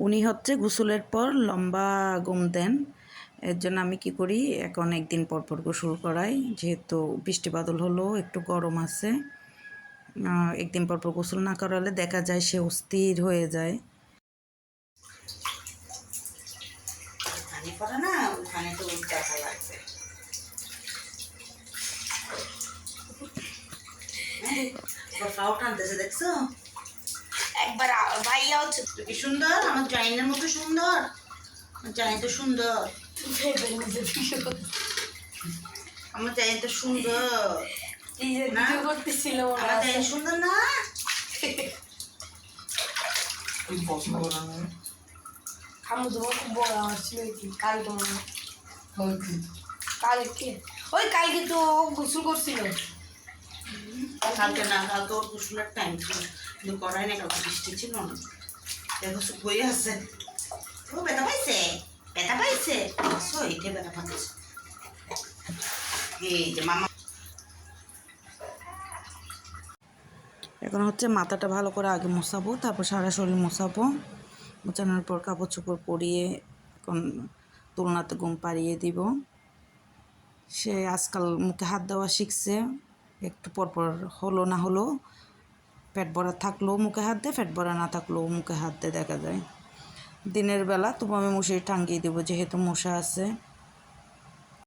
উনি হচ্ছে গোসলের পর লম্বা ঘুম দেন। এর জন্য আমি কি করি, এখন একদিন পর পর গোসল করাই। যেহেতু বৃষ্টি বাদল হলো, একটু গরম আছে। একদিন পর পর গোসল না করালে দেখা যায় সে অস্থির হয়ে যায়। না ওখানে তো দেখছ? একবার আ- ভাইয়া হচ্ছে কি সুন্দর? আমার জাইনের মতো সুন্দর। আমার জাইন তো সুন্দর। আমার জাইন তো সুন্দর। না? করতেছিল আমার আছে। সুন্দর না? খামু তোমার খুব বড় আমার ছিল কি কাল তোমার কালকে? ওই কালকে তো গোসল করছিল। কালকে না কালকে ওর গোসলের টাইম ছিল। কিন্তু করাই না কালকে, বৃষ্টি ছিল না। দেখো সব বই আছে। ও, ব্যথা পাইছে? ব্যথা পাইছে? আসো, এইটা ব্যথা পাচ্ছে এই যে মামা। এখন হচ্ছে মাথাটা ভালো করে আগে মোছাবো, তারপর সারা শরীর মোছাবো। মোছানোর পর কাপড় চোপড় পরিয়ে এখন তুলনাতে ঘুম পাড়িয়ে দিব। সে আজকাল মুখে হাত দেওয়া শিখছে। একটু পরপর হলো না হলো, পেট ভরা থাকলেও মুখে হাত দেয়, পেট ভরা না থাকলেও মুখে হাত দিয়ে, দেখা যায়। দিনের বেলা তবু আমি মশারি টাঙ্গিয়ে দেবো, যেহেতু মশা আছে।